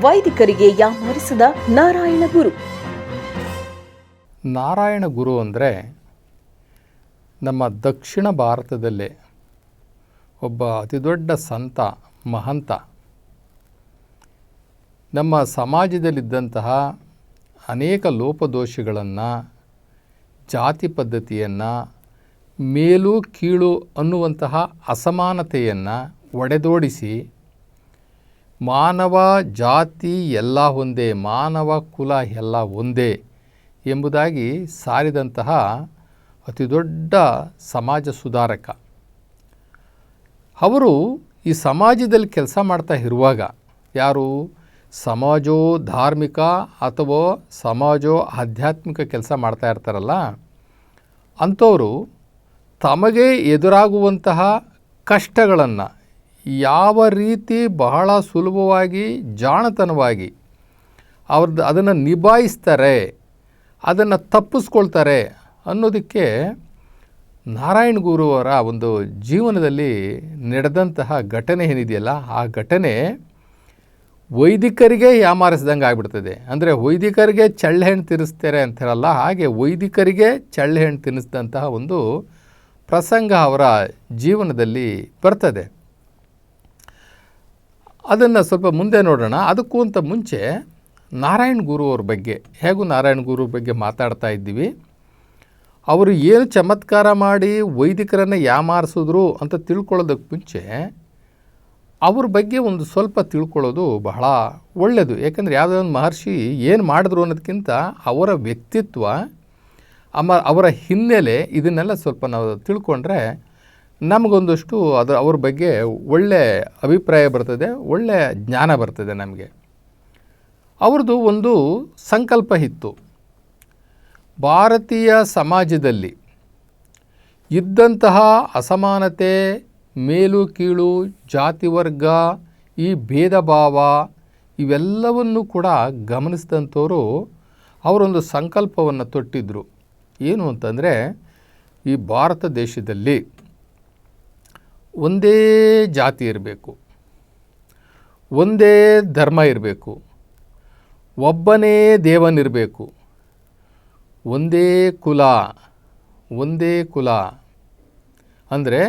ವೈದಿಕರಿಗೆ ಯಾಮಾರಿಸಿದ ನಾರಾಯಣ ಗುರು. ನಾರಾಯಣ ಗುರು ಅಂದರೆ ನಮ್ಮ ದಕ್ಷಿಣ ಭಾರತದಲ್ಲೇ ಒಬ್ಬ ಅತಿದೊಡ್ಡ ಸಂತ, ಮಹಂತ. ನಮ್ಮ ಸಮಾಜದಲ್ಲಿದ್ದಂತಹ ಅನೇಕ ಲೋಪದೋಷಗಳನ್ನು, ಜಾತಿ ಪದ್ಧತಿಯನ್ನು, ಮೇಲು ಕೀಳು ಅನ್ನುವಂತಹ ಅಸಮಾನತೆಯನ್ನು ಒಡೆದೋಡಿಸಿ ಮಾನವ ಜಾತಿ ಎಲ್ಲ ಒಂದೇ, ಮಾನವ ಕುಲ ಎಲ್ಲ ಒಂದೇ ಎಂಬುದಾಗಿ ಸಾರಿದಂತಹ ಅತಿದೊಡ್ಡ ಸಮಾಜ ಸುಧಾರಕ. ಅವರು ಈ ಸಮಾಜದಲ್ಲಿ ಕೆಲಸ ಮಾಡ್ತಾ ಇರುವಾಗ ಯಾರು? ಸಮಾಜೋ ಧಾರ್ಮಿಕ ಅಥವಾ ಸಮಾಜೋ ಆಧ್ಯಾತ್ಮಿಕ ಕೆಲಸ ಮಾಡ್ತಾ ಇರ್ತಾರಲ್ಲ, ಅಂಥವರು ತಮಗೆ ಎದುರಾಗುವಂತಹ ಕಷ್ಟಗಳನ್ನು ಯಾವ ರೀತಿ ಬಹಳ ಸುಲಭವಾಗಿ, ಜಾಣತನವಾಗಿ ಅವ್ರದ್ದು ಅದನ್ನು ನಿಭಾಯಿಸ್ತಾರೆ, ಅದನ್ನು ತಪ್ಪಿಸ್ಕೊಳ್ತಾರೆ ಅನ್ನೋದಕ್ಕೆ ನಾರಾಯಣ ಗುರುವರ ಒಂದು ಜೀವನದಲ್ಲಿ ನಡೆದಂತಹ ಘಟನೆ ಏನಿದೆಯಲ್ಲ, ಆ ಘಟನೆ ವೈದಿಕರಿಗೆ ಯಾಮಾರಿಸ್ದಂಗೆ ಆಗಿಬಿಡ್ತದೆ. ಅಂದರೆ ವೈದಿಕರಿಗೆ ಚಳ್ಳೆಹಣ್ಣು ತಿನ್ನಿಸ್ತಾರೆ ಅಂತಾರಲ್ಲ ಹಾಗೆ ವೈದಿಕರಿಗೆ ಚಳ್ಳೆಹಣ್ಣು ತಿನ್ನಿಸಿದಂತಹ ಒಂದು ಪ್ರಸಂಗ ಅವರ ಜೀವನದಲ್ಲಿ ಬರ್ತದೆ. ಅದನ್ನು ಸ್ವಲ್ಪ ಮುಂದೆ ನೋಡೋಣ. ಅದಕ್ಕೂ ಅಂತ ಮುಂಚೆ ನಾರಾಯಣ ಗುರು ಅವ್ರ ಬಗ್ಗೆ, ಹೇಗೂ ನಾರಾಯಣ ಗುರು ಬಗ್ಗೆ ಮಾತಾಡ್ತಾ ಇದ್ದೀವಿ. ಅವರು ಏನು ಚಮತ್ಕಾರ ಮಾಡಿ ವೈದಿಕರನ್ನು ಯಾಮಾರಿಸಿದ್ರು ಅಂತ ತಿಳ್ಕೊಳ್ಳೋದಕ್ಕೆ ಮುಂಚೆ ಅವ್ರ ಬಗ್ಗೆ ಒಂದು ಸ್ವಲ್ಪ ತಿಳ್ಕೊಳ್ಳೋದು ಬಹಳ ಒಳ್ಳೆಯದು ಯಾಕಂದರೆ ಯಾವುದೇ ಒಂದು ಮಹರ್ಷಿ ಏನು ಮಾಡಿದ್ರು ಅನ್ನೋದಕ್ಕಿಂತ ಅವರ ವ್ಯಕ್ತಿತ್ವ, ಅಮ ಅವರ ಹಿನ್ನೆಲೆ ಇದನ್ನೆಲ್ಲ ಸ್ವಲ್ಪ ನಾವು ತಿಳ್ಕೊಂಡ್ರೆ ನಮಗೊಂದಷ್ಟು ಅದು ಅವ್ರ ಬಗ್ಗೆ ಒಳ್ಳೆ ಅಭಿಪ್ರಾಯ ಬರ್ತದೆ, ಒಳ್ಳೆ ಜ್ಞಾನ ಬರ್ತದೆ ನಮಗೆ. ಅವ್ರದ್ದು ಒಂದು ಸಂಕಲ್ಪ ಇತ್ತು. ಭಾರತೀಯ ಸಮಾಜದಲ್ಲಿ ಇದ್ದಂತಹ ಅಸಮಾನತೆ, ಮೇಲು ಕೀಳು, ಜಾತಿ ವರ್ಗ, ಈ ಭೇದ ಭಾವ ಇವೆಲ್ಲವನ್ನು ಕೂಡ ಗಮನಿಸಿದಂಥವರು ಅವರೊಂದು ಸಂಕಲ್ಪವನ್ನು ತೊಟ್ಟಿದ್ದರು ಏನು ಅಂತಂದರೆ ಈ ಭಾರತ ದೇಶದಲ್ಲಿ ಒಂದೇ ಜಾತಿ ಇರಬೇಕು, ಒಂದೇ ಧರ್ಮ ಇರಬೇಕು, ಒಬ್ಬನೇ ದೇವನಿರಬೇಕು ಒಂದೇ ಕುಲ ಒಂದೇ ಕುಲ. ಅಂದರೆ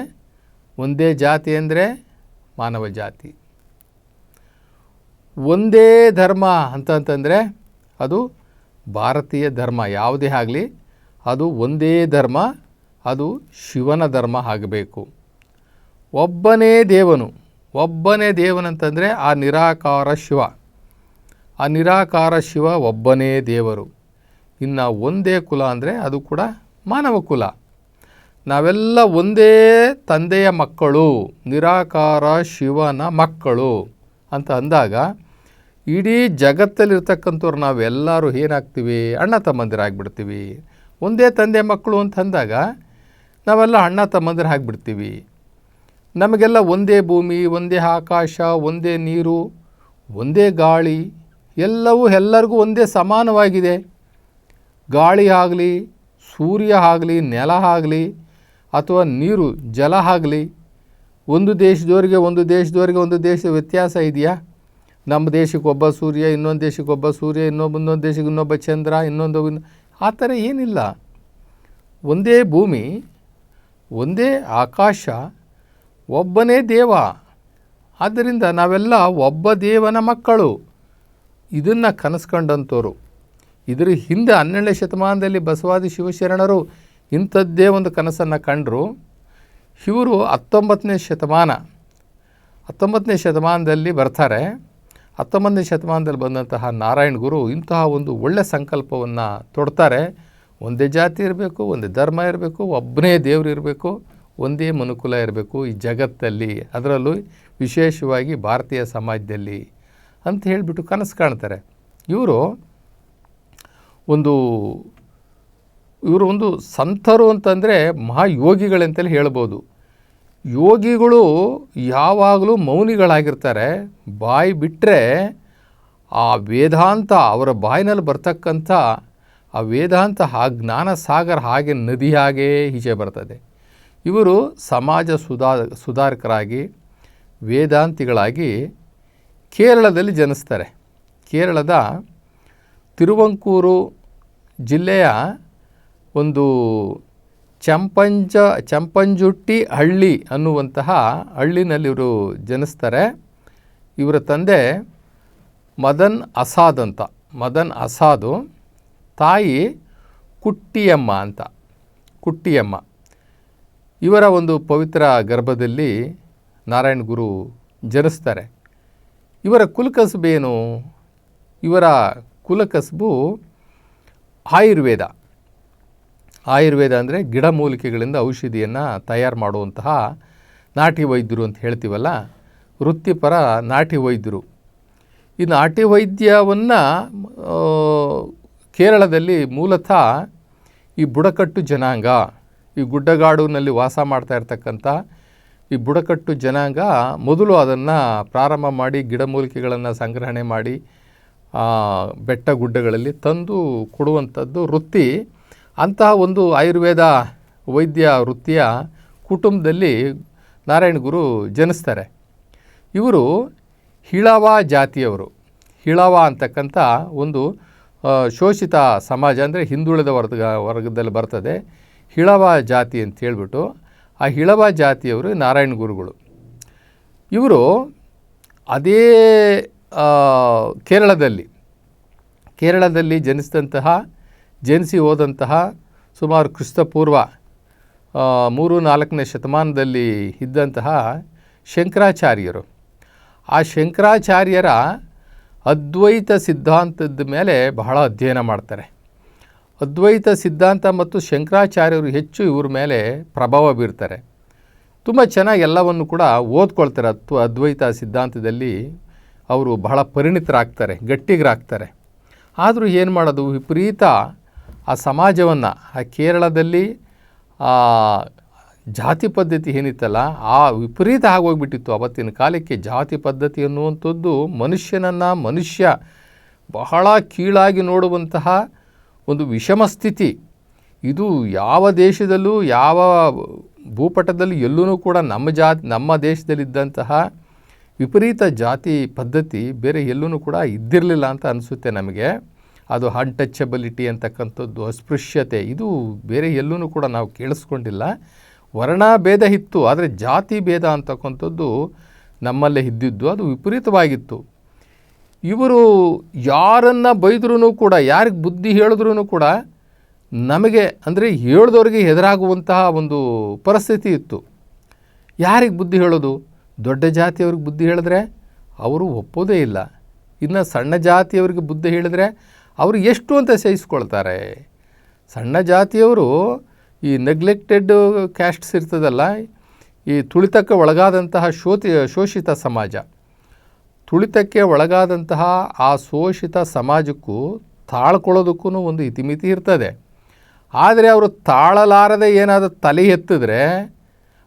ಒಂದೇ ಜಾತಿ ಅಂದರೆ ಮಾನವ ಜಾತಿ. ಒಂದೇ ಧರ್ಮ ಅಂತಂತಂದರೆ ಅದು ಭಾರತೀಯ ಧರ್ಮ, ಯಾವುದೇ ಆಗಲಿ ಅದು ಒಂದೇ ಧರ್ಮ, ಅದು ಶಿವನ ಧರ್ಮ ಆಗಬೇಕು. ಒಬ್ಬನೇ ದೇವನು. ಒಬ್ಬನೇ ದೇವನಂತಂದರೆ ಆ ನಿರಾಕಾರ ಶಿವ. ಆ ನಿರಾಕಾರ ಶಿವ ಒಬ್ಬನೇ ದೇವರು. ಇನ್ನು ಒಂದೇ ಕುಲ ಅಂದರೆ ಅದು ಕೂಡ ಮಾನವ ಕುಲ. ನಾವೆಲ್ಲ ಒಂದೇ ತಂದೆಯ ಮಕ್ಕಳು, ನಿರಾಕಾರ ಶಿವನ ಮಕ್ಕಳು ಅಂತ ಅಂದಾಗ ಇಡೀ ಜಗತ್ತಲ್ಲಿರ್ತಕ್ಕಂಥವ್ರು ನಾವೆಲ್ಲರೂ ಏನಾಗ್ತೀವಿ? ಅಣ್ಣ ತಮ್ಮಂದಿರಾಗ್ಬಿಡ್ತೀವಿ ಒಂದೇ ತಂದೆ ಮಕ್ಕಳು ಅಂತ ಅಂದಾಗ ನಾವೆಲ್ಲ ಅಣ್ಣ ತಮ್ಮಂದಿರು ನಮಗೆಲ್ಲ ಒಂದೇ ಭೂಮಿ, ಒಂದೇ ಆಕಾಶ, ಒಂದೇ ನೀರು, ಒಂದೇ ಗಾಳಿ, ಎಲ್ಲವೂ ಎಲ್ಲರಿಗೂ ಒಂದೇ ಸಮಾನವಾಗಿದೆ. ಗಾಳಿ ಆಗಲಿ, ಸೂರ್ಯ ಆಗಲಿ, ನೆಲ ಆಗಲಿ, ಅಥವಾ ನೀರು, ಜಲ ಆಗಲಿ, ಒಂದು ದೇಶದವರಿಗೆ ಒಂದು ದೇಶದವರಿಗೆ ಒಂದು ದೇಶದ ವ್ಯತ್ಯಾಸ ಇದೆಯಾ? ನಮ್ಮ ದೇಶಕ್ಕೆ ಒಬ್ಬ ಸೂರ್ಯ, ಇನ್ನೊಂದು ದೇಶಕ್ಕೆ ಒಬ್ಬ ಸೂರ್ಯ, ಇನ್ನೊಬ್ಬ, ಇನ್ನೊಂದು ದೇಶಕ್ಕೆ ಇನ್ನೊಬ್ಬ ಚಂದ್ರ, ಇನ್ನೊಂದು ಆ ಥರ ಏನಿಲ್ಲ. ಒಂದೇ ಭೂಮಿ, ಒಂದೇ ಆಕಾಶ ಒಬ್ಬನೇ ದೇವ. ಆದ್ದರಿಂದ ನಾವೆಲ್ಲ ಒಬ್ಬ ದೇವನ ಮಕ್ಕಳು. ಇದನ್ನು ಕನಸ್ಕೊಂಡಂಥವ್ರು ಇದರ ಹಿಂದೆ ಹನ್ನೆರಡನೇ ಶತಮಾನದಲ್ಲಿ ಬಸವಾದಿ ಶಿವಶರಣರು ಇಂಥದ್ದೇ ಒಂದು ಕನಸನ್ನು ಕಂಡರು. ಇವರು ಹತ್ತೊಂಬತ್ತನೇ ಶತಮಾನ. ಹತ್ತೊಂಬತ್ತನೇ ಶತಮಾನದಲ್ಲಿ ಬರ್ತಾರೆ. ಹತ್ತೊಂಬತ್ತನೇ ಶತಮಾನದಲ್ಲಿ ಬಂದಂತಹ ನಾರಾಯಣ ಗುರು ಇಂತಹ ಒಂದು ಒಳ್ಳೆಯ ಸಂಕಲ್ಪವನ್ನು ತೊಡ್ತಾರೆ. ಒಂದೇ ಜಾತಿ ಇರಬೇಕು, ಒಂದೇ ಧರ್ಮ ಇರಬೇಕು, ಒಬ್ಬನೇ ದೇವರು ಇರಬೇಕು. ಒಂದೇ ಮನುಕುಲ ಇರಬೇಕು ಈ ಜಗತ್ತಲ್ಲಿ. ಅದರಲ್ಲೂ ವಿಶೇಷವಾಗಿ ಭಾರತೀಯ ಸಮಾಜದಲ್ಲಿ ಅಂತ ಹೇಳಿಬಿಟ್ಟು ಕನಸು ಕಾಣ್ತಾರೆ. ಇವರು ಒಂದು ಇವರು ಒಂದು ಸಂತರು ಅಂತಂದರೆ ಮಹಾಯೋಗಿಗಳಂತಲೇ ಹೇಳ್ಬೋದು. ಯೋಗಿಗಳು ಯಾವಾಗಲೂ ಮೌನಿಗಳಾಗಿರ್ತಾರೆ. ಬಾಯಿ ಬಿಟ್ಟರೆ ಆ ವೇದಾಂತ ಅವರ ಬಾಯಿನಲ್ಲಿ ಬರ್ತಕ್ಕಂಥ, ಆ ವೇದಾಂತ ಆ ಜ್ಞಾನ ಸಾಗರ ಹಾಗೆ ನದಿ ಹಾಗೇ ಈಚೆ ಬರ್ತದೆ. ಇವರು ಸಮಾಜ ಸುಧಾ ಸುಧಾರಕರಾಗಿ, ವೇದಾಂತಿಗಳಾಗಿ ಕೇರಳದಲ್ಲಿ ಜನಿಸ್ತಾರೆ. ಕೇರಳದ ತಿರುವಂಕೂರು ಜಿಲ್ಲೆಯ ಒಂದು ಚಂಪಂಜ ಚಂಪಂಜುಟ್ಟಿ ಹಳ್ಳಿ ಅನ್ನುವಂತಹ ಹಳ್ಳಿನಲ್ಲಿ ಇವರು ಜನಿಸ್ತಾರೆ. ಇವರ ತಂದೆ ಮದನ್ ಅಸಾದ್ ಅಂತ. ಮದನ್ ಅಸಾದು ತಾಯಿ ಕುಟ್ಟಿಯಮ್ಮ ಅಂತ. ಕುಟ್ಟಿಯಮ್ಮ. ಇವರ ಒಂದು ಪವಿತ್ರ ಗರ್ಭದಲ್ಲಿ ನಾರಾಯಣ ಗುರು ಜನಿಸ್ತಾರೆ. ಇವರ ಕುಲಕಸಬೇನು ಇವರ ಕುಲಕಸಬು ಆಯುರ್ವೇದ. ಆಯುರ್ವೇದ ಅಂದರೆ ಗಿಡಮೂಲಿಕೆಗಳಿಂದ ಔಷಧಿಯನ್ನು ತಯಾರು ಮಾಡುವಂತಹ ನಾಟಿ ವೈದ್ಯರು ಅಂತ ಹೇಳ್ತೀವಲ್ಲ, ವೃತ್ತಿಪರ ನಾಟಿ ವೈದ್ಯರು. ಈ ನಾಟಿ ವೈದ್ಯವನ್ನು ಕೇರಳದಲ್ಲಿ ಮೂಲತಃ ಈ ಬುಡಕಟ್ಟು ಜನಾಂಗ ಈ ಗುಡ್ಡಗಾಡಿನಲ್ಲಿ ವಾಸ ಮಾಡ್ತಾ ಇರ್ತಕ್ಕಂಥ ಈ ಬುಡಕಟ್ಟು ಜನಾಂಗ ಮೊದಲು ಅದನ್ನು ಪ್ರಾರಂಭ ಮಾಡಿ ಗಿಡಮೂಲಿಕೆಗಳನ್ನು ಸಂಗ್ರಹಣೆ ಮಾಡಿ ಬೆಟ್ಟ ಗುಡ್ಡಗಳಲ್ಲಿ ತಂದು ಕೊಡುವಂಥದ್ದು ವೃತ್ತಿ. ಅಂತಹ ಒಂದು ಆಯುರ್ವೇದ ವೈದ್ಯ ವೃತ್ತಿಯ ಕುಟುಂಬದಲ್ಲಿ ನಾರಾಯಣ ಗುರು ಜನಿಸ್ತಾರೆ. ಇವರು ಹಿಳವ ಜಾತಿಯವರು. ಹಿಳವ ಅಂತಕ್ಕಂಥ ಒಂದು ಶೋಷಿತ ಸಮಾಜ ಅಂದರೆ ಹಿಂದುಳಿದ ವರ್ಗ, ವರ್ಗದಲ್ಲಿ ಬರ್ತದೆ. ಹಿಳವ ಜಾತಿ ಅಂತ ಹೇಳಿಬಿಟ್ಟು ಆ ಹಿಳವ ಜಾತಿಯವರು ನಾರಾಯಣ ಗುರುಗಳು. ಇವರು ಅದೇ ಕೇರಳದಲ್ಲಿ ಕೇರಳದಲ್ಲಿ ಜನಿಸಿದಂತಹ, ಜನಿಸಿ ಹೋದಂತಹ ಸುಮಾರು ಕ್ರಿಸ್ತಪೂರ್ವ ಮೂರು ನಾಲ್ಕನೇ ಶತಮಾನದಲ್ಲಿ ಇದ್ದಂತಹ ಶಂಕರಾಚಾರ್ಯರು. ಆ ಶಂಕರಾಚಾರ್ಯರ ಅದ್ವೈತ ಸಿದ್ಧಾಂತದ ಮೇಲೆ ಬಹಳ ಅಧ್ಯಯನ ಮಾಡ್ತಾರೆ. ಅದ್ವೈತ ಸಿದ್ಧಾಂತ ಮತ್ತು ಶಂಕರಾಚಾರ್ಯರು ಹೆಚ್ಚು ಇವ್ರ ಮೇಲೆ ಪ್ರಭಾವ ಬೀರ್ತಾರೆ. ತುಂಬ ಚೆನ್ನಾಗಿ ಎಲ್ಲವನ್ನು ಕೂಡ ಓದ್ಕೊಳ್ತಾರೆ ಅತ್ವ ಅದ್ವೈತ ಸಿದ್ಧಾಂತದಲ್ಲಿ ಅವರು ಬಹಳ ಪರಿಣಿತರಾಗ್ತಾರೆ, ಗಟ್ಟಿಗರಾಗ್ತಾರೆ. ಆದರೂ ಏನು ಮಾಡೋದು, ವಿಪರೀತ ಆ ಸಮಾಜವನ್ನು, ಆ ಕೇರಳದಲ್ಲಿ ಜಾತಿ ಪದ್ಧತಿ ಏನಿತ್ತಲ್ಲ, ಆ ವಿಪರೀತ ಆಗೋಗ್ಬಿಟ್ಟಿತ್ತು. ಅವತ್ತಿನ ಕಾಲಕ್ಕೆ ಜಾತಿ ಪದ್ಧತಿ ಅನ್ನುವಂಥದ್ದು ಮನುಷ್ಯನನ್ನು ಮನುಷ್ಯ ಬಹಳ ಕೀಳಾಗಿ ನೋಡುವಂತಹ ಒಂದು ವಿಷಮ ಸ್ಥಿತಿ. ಇದು ಯಾವ ದೇಶದಲ್ಲೂ, ಯಾವ ಭೂಪಟದಲ್ಲೂ ಎಲ್ಲೂ ಕೂಡ ನಮ್ಮ ಜಾತಿ, ನಮ್ಮ ದೇಶದಲ್ಲಿದ್ದಂತಹ ವಿಪರೀತ ಜಾತಿ ಪದ್ಧತಿ ಬೇರೆ ಎಲ್ಲೂ ಕೂಡ ಇದ್ದಿರಲಿಲ್ಲ ಅಂತ ಅನಿಸುತ್ತೆ ನಮಗೆ. ಅದು ಅನ್ಟಚಬಿಲಿಟಿ ಅಂತಕ್ಕಂಥದ್ದು, ಅಸ್ಪೃಶ್ಯತೆ, ಇದು ಬೇರೆ ಎಲ್ಲೂ ಕೂಡ ನಾವು ಕೇಳಿಸ್ಕೊಂಡಿಲ್ಲ. ವರ್ಣ ಭೇದ ಇತ್ತು, ಆದರೆ ಜಾತಿ ಭೇದ ಅಂತಕ್ಕಂಥದ್ದು ನಮ್ಮಲ್ಲೇ ಇದ್ದಿದ್ದು, ಅದು ವಿಪರೀತವಾಗಿತ್ತು. ಇವರು ಯಾರನ್ನು ಬೈದ್ರೂ ಕೂಡ, ಯಾರಿಗೆ ಬುದ್ಧಿ ಹೇಳಿದ್ರೂ ಕೂಡ ನಮಗೆ, ಅಂದರೆ ಹೇಳಿದವ್ರಿಗೆ ಎದುರಾಗುವಂತಹ ಒಂದು ಪರಿಸ್ಥಿತಿ ಇತ್ತು. ಯಾರಿಗೆ ಬುದ್ಧಿ ಹೇಳೋದು? ದೊಡ್ಡ ಜಾತಿಯವ್ರಿಗೆ ಬುದ್ಧಿ ಹೇಳಿದ್ರೆ ಅವರು ಒಪ್ಪೋದೇ ಇಲ್ಲ. ಇನ್ನು ಸಣ್ಣ ಜಾತಿಯವ್ರಿಗೆ ಬುದ್ಧಿ ಹೇಳಿದ್ರೆ ಅವರು ಎಷ್ಟು ಅಂತ ಸಹಿಸ್ಕೊಳ್ತಾರೆ? ಸಣ್ಣ ಜಾತಿಯವರು ಈ ನೆಗ್ಲೆಕ್ಟೆಡ್ ಕ್ಯಾಸ್ಟ್ಸ್ ಇರ್ತದಲ್ಲ, ಈ ತುಳಿತಕ್ಕೆ ಒಳಗಾದಂತಹ ಶೋತಿ, ಶೋಷಿತ ಸಮಾಜ. ತುಳಿತಕ್ಕೆ ಒಳಗಾದಂತಹ ಆ ಶೋಷಿತ ಸಮಾಜಕ್ಕೂ ತಾಳ್ಕೊಳ್ಳೋದಕ್ಕೂ ಒಂದು ಇತಿಮಿತಿ ಇರ್ತದೆ. ಆದರೆ ಅವರು ತಾಳಲಾರದೆ ಏನಾದರೂ ತಲೆ ಎತ್ತಿದ್ರೆ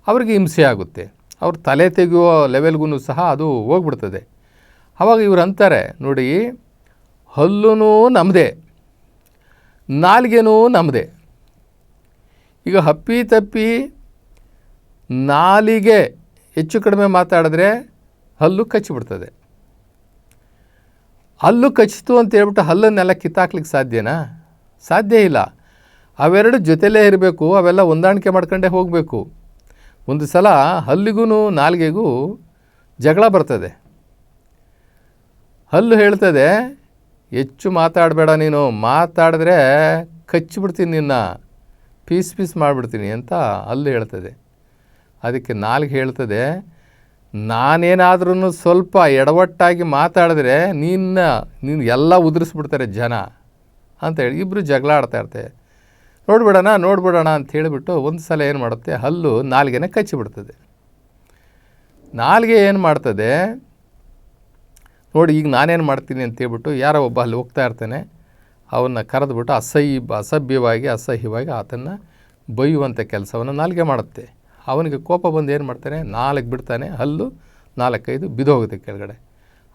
ಅವ್ರಿಗೆ ಹಿಂಸೆ ಆಗುತ್ತೆ. ಅವ್ರ ತಲೆ ತೆಗೆಯುವ ಲೆವೆಲ್ಗೂ ಸಹ ಅದು ಹೋಗ್ಬಿಡ್ತದೆ. ಆವಾಗ ಇವ್ರು ಅಂತಾರೆ, ನೋಡಿ ಹಲ್ಲೂ ನಮ್ಮದೇ ನಾಲಿಗೆನೂ ನಮ್ಮದೇ ಈಗ ಹಪ್ಪಿ ತಪ್ಪಿ ನಾಲಿಗೆ ಹೆಚ್ಚು ಕಡಿಮೆ ಮಾತಾಡಿದ್ರೆ ಹಲ್ಲು ಕಚ್ಚಿಬಿಡ್ತದೆ. ಹಲ್ಲು ಕಚ್ಚಿತು ಅಂತ ಹೇಳ್ಬಿಟ್ಟು ಹಲ್ಲನ್ನೆಲ್ಲ ಕಿತ್ತಾಕ್ಲಿಕ್ಕೆ ಸಾಧ್ಯನಾ? ಸಾಧ್ಯ ಇಲ್ಲ. ಅವೆರಡು ಜೊತೆಲೇ ಇರಬೇಕು, ಅವೆಲ್ಲ ಹೊಂದಾಣಿಕೆ ಮಾಡ್ಕೊಂಡೇ ಹೋಗಬೇಕು. ಒಂದು ಸಲ ಹಲ್ಲಿಗೂ ನಾಲ್ಗೆಗೂ ಜಗಳ ಬರ್ತದೆ. ಹಲ್ಲು ಹೇಳ್ತದೆ, ಹೆಚ್ಚು ಮಾತಾಡಬೇಡ ನೀನು, ಮಾತಾಡಿದ್ರೆ ಕಚ್ಚಿಬಿಡ್ತೀನಿ ನಿನ್ನ, ಪೀಸ್ ಪೀಸ್ ಮಾಡಿಬಿಡ್ತೀನಿ ಅಂತ ಹಲ್ಲು ಹೇಳ್ತದೆ. ಅದಕ್ಕೆ ನಾಲ್ಗೆ ಹೇಳ್ತದೆ ನಾನೇನಾದ್ರೂ ಸ್ವಲ್ಪ ಎಡವಟ್ಟಾಗಿ ಮಾತಾಡಿದ್ರೆ ನಿನ್ನ, ನೀನು ಎಲ್ಲ ಉದುರಿಸ್ಬಿಡ್ತಾರೆ ಜನ ಅಂತೇಳಿ ಇಬ್ಬರು ಜಗಳ ಆಡ್ತಾ ಇರ್ತೇವೆ ನೋಡ್ಬಿಡೋಣ ನೋಡ್ಬಿಡೋಣ ಅಂತ ಹೇಳಿಬಿಟ್ಟು ಒಂದು ಸಲ ಏನು ಮಾಡುತ್ತೆ? ಹಲ್ಲು ನಾಲ್ಗೆನೇ ಕಚ್ಚಿಬಿಡ್ತದೆ. ನಾಲ್ಗೆ ಏನು ಮಾಡ್ತದೆ? ನೋಡಿ ಈಗ ನಾನೇನು ಮಾಡ್ತೀನಿ ಅಂತ ಹೇಳ್ಬಿಟ್ಟು ಯಾರೋ ಒಬ್ಬ ಅಲ್ಲಿ ಹೋಗ್ತಾ ಇರ್ತಾನೆ. ಅವನ್ನ ಕರೆದುಬಿಟ್ಟು ಅಸಹ್ಯ, ಅಸಭ್ಯವಾಗಿ, ಅಸಹ್ಯವಾಗಿ ಆತನ್ನು ಬೈಯುವಂಥ ಕೆಲಸವನ್ನು ನಾಲ್ಗೆ ಮಾಡುತ್ತೆ. ಅವನಿಗೆ ಕೋಪ ಬಂದು ಏನು ಮಾಡ್ತಾನೆ? ನಾಲ್ಕು ಬಿಡ್ತಾನೆ, ಹಲ್ಲು, ನಾಲ್ಕೈದು ಬಿದೋಗುತ್ತೆ ಕೆಳಗಡೆ.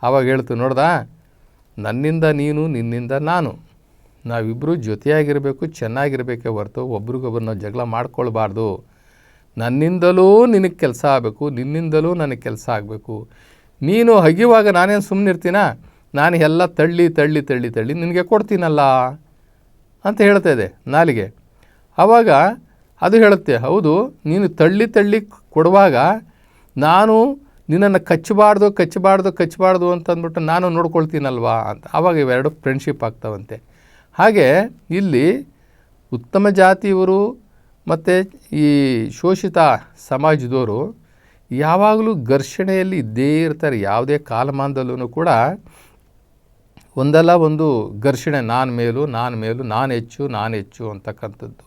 ಆವಾಗ ಹೇಳ್ತು, ನೋಡ್ದಾ? ನನ್ನಿಂದ ನೀನು, ನಿನ್ನಿಂದ ನಾನು. ನಾವಿಬ್ಬರು ಜೊತೆಯಾಗಿರಬೇಕು, ಚೆನ್ನಾಗಿರಬೇಕೇ ಹೊರತು ಒಬ್ರಿಗೊಬ್ರು ನಾವು ಜಗಳ ಮಾಡ್ಕೊಳ್ಬಾರ್ದು. ನನ್ನಿಂದಲೂ ನಿನಗೆ ಕೆಲಸ ಆಗಬೇಕು, ನಿನ್ನಿಂದಲೂ ನನಗೆ ಕೆಲಸ ಆಗಬೇಕು. ನೀನು ಹಗಿಯುವಾಗ ನಾನೇನು ಸುಮ್ಮನಿರ್ತೀನ ನಾನು ಎಲ್ಲ ತಳ್ಳಿ ತಳ್ಳಿ ತಳ್ಳಿ ತಳ್ಳಿ ನಿನಗೆ ಕೊಡ್ತೀನಲ್ಲ? ಅಂತ ಹೇಳ್ತಾ ಇದೆ ನಾಲಿಗೆ. ಆವಾಗ ಅದು ಹೇಳುತ್ತೆ, ಹೌದು, ನೀನು ತಳ್ಳಿ ತಳ್ಳಿ ಕೊಡುವಾಗ ನಾನು ನಿನ್ನನ್ನು ಕಚ್ಚಬಾರ್ದು ಕಚ್ಚಬಾರ್ದು ಕಚ್ಚಬಾರ್ದು ಅಂತಂದ್ಬಿಟ್ಟು ನಾನು ನೋಡ್ಕೊಳ್ತೀನಲ್ವಾ ಅಂತ. ಆವಾಗ ಇವೆರಡು ಫ್ರೆಂಡ್ಶಿಪ್ ಆಗ್ತಾವಂತೆ. ಹಾಗೆ ಇಲ್ಲಿ ಉತ್ತಮ ಜಾತಿಯವರು ಮತ್ತು ಈ ಶೋಷಿತ ಸಮಾಜದವರು ಯಾವಾಗಲೂ ಘರ್ಷಣೆಯಲ್ಲಿ ಇದ್ದೇ ಇರ್ತಾರೆ, ಯಾವುದೇ ಕಾಲಮಾನದಲ್ಲೂ ಕೂಡ. ಒಂದಲ್ಲ ಒಂದು ಘರ್ಷಣೆ, ನಾನು ಮೇಲೂ ನಾನು ಮೇಲೂ, ನಾನು ಹೆಚ್ಚು ನಾನು ಹೆಚ್ಚು ಅಂತಕ್ಕಂಥದ್ದು.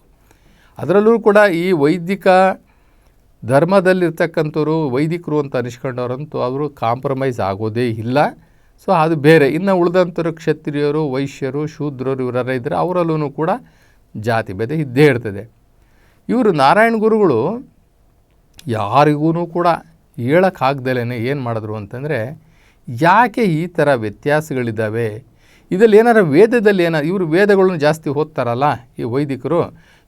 ಅದರಲ್ಲೂ ಕೂಡ ಈ ವೈದಿಕ ಧರ್ಮದಲ್ಲಿರ್ತಕ್ಕಂಥವ್ರು, ವೈದಿಕರು ಅಂತ ಅನಿಸ್ಕೊಂಡವರಂತೂ ಅವರು ಕಾಂಪ್ರಮೈಸ್ ಆಗೋದೇ ಇಲ್ಲ. ಸೊ, ಅದು ಬೇರೆ. ಇನ್ನು ಉಳಿದಂಥವ್ರು ಕ್ಷತ್ರಿಯರು, ವೈಶ್ಯರು, ಶೂದ್ರರು ಇವರೆಲ್ಲ ಇದ್ದರೆ ಅವರಲ್ಲೂ ಕೂಡ ಜಾತಿ ಭೇದ ಇದ್ದೇ ಇರ್ತದೆ. ಇವರು ನಾರಾಯಣ ಗುರುಗಳು ಯಾರಿಗೂ ಕೂಡ ಹೇಳೋಕ್ಕಾಗ್ದಲೇ ಏನು ಮಾಡಿದ್ರು ಅಂತಂದರೆ, ಯಾಕೆ ಈ ಥರ ವ್ಯತ್ಯಾಸಗಳಿದ್ದಾವೆ? ಇದರಲ್ಲಿ ಏನಾರ ವೇದದಲ್ಲಿ ಏನ, ಇವರು ವೇದಗಳನ್ನು ಜಾಸ್ತಿ ಓದ್ತಾರಲ್ಲ ಈ ವೈದಿಕರು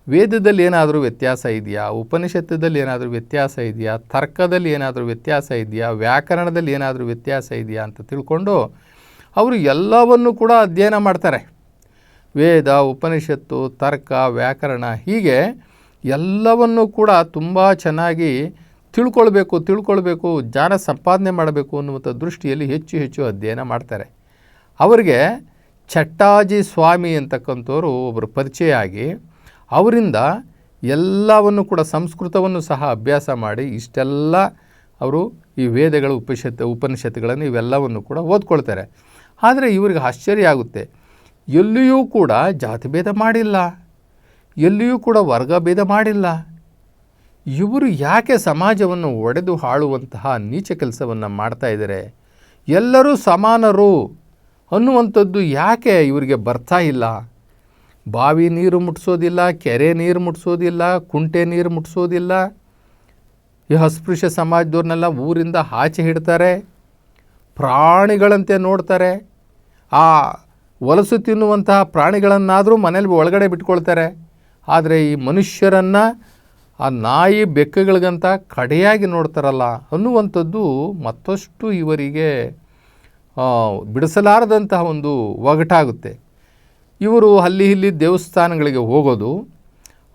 ವೇದದಲ್ಲಿ ಏನಾದರೂ ವ್ಯತ್ಯಾಸ ಇದೆಯಾ? ಉಪನಿಷತ್ತದಲ್ಲಿ ಏನಾದರೂ ವ್ಯತ್ಯಾಸ ಇದೆಯಾ? ತರ್ಕದಲ್ಲಿ ಏನಾದರೂ ವ್ಯತ್ಯಾಸ ಇದೆಯಾ? ವ್ಯಾಕರಣದಲ್ಲಿ ಏನಾದರೂ ವ್ಯತ್ಯಾಸ ಇದೆಯಾ ಅಂತ ತಿಳ್ಕೊಂಡು ಅವರು ಎಲ್ಲವನ್ನು ಕೂಡ ಅಧ್ಯಯನ ಮಾಡ್ತಾರೆ. ವೇದ, ಉಪನಿಷತ್ತು, ತರ್ಕ, ವ್ಯಾಕರಣ ಹೀಗೆ ಎಲ್ಲವನ್ನು ಕೂಡ ತುಂಬ ಚೆನ್ನಾಗಿ ತಿಳ್ಕೊಳ್ಬೇಕು ತಿಳ್ಕೊಳ್ಬೇಕು, ಜ್ಞಾನ ಸಂಪಾದನೆ ಮಾಡಬೇಕು ಅನ್ನುವಂಥ ದೃಷ್ಟಿಯಲ್ಲಿ ಹೆಚ್ಚು ಹೆಚ್ಚು ಅಧ್ಯಯನ ಮಾಡ್ತಾರೆ. ಅವರಿಗೆ ಚಟ್ಟಾಜಿ ಸ್ವಾಮಿ ಅಂತಕ್ಕಂಥವ್ರು ಒಬ್ಬರು ಪರಿಚಯ ಆಗಿ ಅವರಿಂದ ಎಲ್ಲವನ್ನು ಕೂಡ ಸಂಸ್ಕೃತವನ್ನು ಸಹ ಅಭ್ಯಾಸ ಮಾಡಿ ಇಷ್ಟೆಲ್ಲ ಅವರು ಈ ವೇದಗಳು, ಉಪನಿಷತ್ ಉಪನಿಷತ್ತುಗಳನ್ನು ಇವೆಲ್ಲವನ್ನು ಕೂಡ ಓದ್ಕೊಳ್ತಾರೆ. ಆದರೆ ಇವರಿಗೆ ಆಶ್ಚರ್ಯ ಆಗುತ್ತೆ. ಎಲ್ಲಿಯೂ ಕೂಡ ಜಾತಿ ಭೇದ ಮಾಡಿಲ್ಲ. ಎಲ್ಲಿಯೂ ಕೂಡ ವರ್ಗ ಭೇದ ಮಾಡಿಲ್ಲ. ಇವರು ಯಾಕೆ ಸಮಾಜವನ್ನು ಒಡೆದು ಹಾಳುವಂತಹ ನೀಚ ಕೆಲಸವನ್ನು ಮಾಡ್ತಾ ಇದ್ದಾರೆ? ಎಲ್ಲರೂ ಸಮಾನರು ಅನ್ನುವಂಥದ್ದು ಯಾಕೆ ಇವರಿಗೆ ಬರ್ತಾ ಇಲ್ಲ? ಬಾವಿ ನೀರು ಮುಟ್ಸೋದಿಲ್ಲ, ಕೆರೆ ನೀರು ಮುಟ್ಸೋದಿಲ್ಲ, ಕುಂಟೆ ನೀರು ಮುಟ್ಸೋದಿಲ್ಲ. ಈ ಅಸ್ಪೃಶ್ಯ ಸಮಾಜದವ್ರನ್ನೆಲ್ಲ ಊರಿಂದ ಆಚೆ ಹಿಡ್ತಾರೆ, ಪ್ರಾಣಿಗಳಂತೆ ನೋಡ್ತಾರೆ. ಆ ವಲಸು ತಿನ್ನುವಂತಹ ಪ್ರಾಣಿಗಳನ್ನಾದರೂ ಮನೇಲಿ ಒಳಗಡೆ ಬಿಟ್ಕೊಳ್ತಾರೆ. ಆದರೆ ಈ ಮನುಷ್ಯರನ್ನು ಆ ನಾಯಿ ಬೆಕ್ಕುಗಳಿಗಂತ ಕಡೆಯಾಗಿ ನೋಡ್ತಾರಲ್ಲ ಅನ್ನುವಂಥದ್ದು ಮತ್ತಷ್ಟು ಇವರಿಗೆ ಬಿಡಿಸಲಾರದಂತಹ ಒಂದು ಒಗಟಾಗುತ್ತೆ. ಇವರು ಅಲ್ಲಿ ಇಲ್ಲಿ ದೇವಸ್ಥಾನಗಳಿಗೆ ಹೋಗೋದು,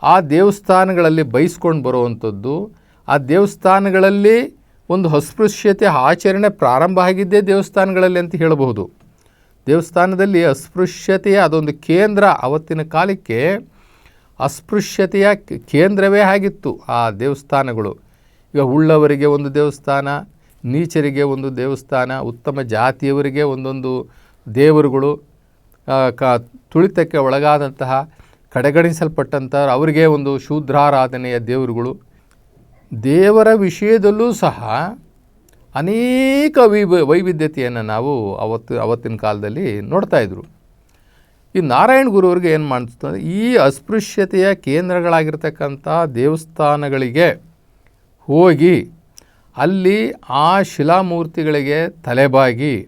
ಆ ದೇವಸ್ಥಾನಗಳಲ್ಲಿ ಬೈಸ್ಕೊಂಡು ಬರುವಂಥದ್ದು, ಆ ದೇವಸ್ಥಾನಗಳಲ್ಲಿ ಒಂದು ಅಸ್ಪೃಶ್ಯತೆ ಆಚರಣೆ ಪ್ರಾರಂಭ ಆಗಿದ್ದೇ ದೇವಸ್ಥಾನಗಳಲ್ಲಿ ಅಂತ ಹೇಳಬಹುದು. ದೇವಸ್ಥಾನದಲ್ಲಿ ಅಸ್ಪೃಶ್ಯತೆಯ ಅದೊಂದು ಕೇಂದ್ರ ಅವತ್ತಿನ ಕಾಲಕ್ಕೆ ಅಸ್ಪೃಶ್ಯತೆಯ ಕೇಂದ್ರವೇ ಆಗಿತ್ತು ಆ ದೇವಸ್ಥಾನಗಳು. ಈಗ ಉಳ್ಳವರಿಗೆ ಒಂದು ದೇವಸ್ಥಾನ, ನೀಚರಿಗೆ ಒಂದು ದೇವಸ್ಥಾನ, ಉತ್ತಮ ಜಾತಿಯವರಿಗೆ ಒಂದೊಂದು ದೇವರುಗಳು ಕ, ತುಳಿತಕ್ಕೆ ಒಳಗಾದಂತಹ ಕಡೆಗಣಿಸಲ್ಪಟ್ಟಂಥವ್ರು ಅವರಿಗೆ ಒಂದು ಶೂದ್ರಾರಾಧನೆಯ ದೇವರುಗಳು. ದೇವರ ವಿಷಯದಲ್ಲೂ ಸಹ ಅನೇಕ ವೈವ ವೈವಿಧ್ಯತೆಯನ್ನು ನಾವು ಅವತ್ತು, ಅವತ್ತಿನ ಕಾಲದಲ್ಲಿ ನೋಡ್ತಾ ಇದ್ರು. ಈ ನಾರಾಯಣ ಗುರುವರಿಗೆ ಏನು ಮಾಡಿಸ್ತು ಈ ಅಸ್ಪೃಶ್ಯತೆಯ ಕೇಂದ್ರಗಳಾಗಿರ್ತಕ್ಕಂಥ ದೇವಸ್ಥಾನಗಳಿಗೆ ಹೋಗಿ ಅಲ್ಲಿ ಆ ಶಿಲಾಮೂರ್ತಿಗಳಿಗೆ ತಲೆಬಾಗಿ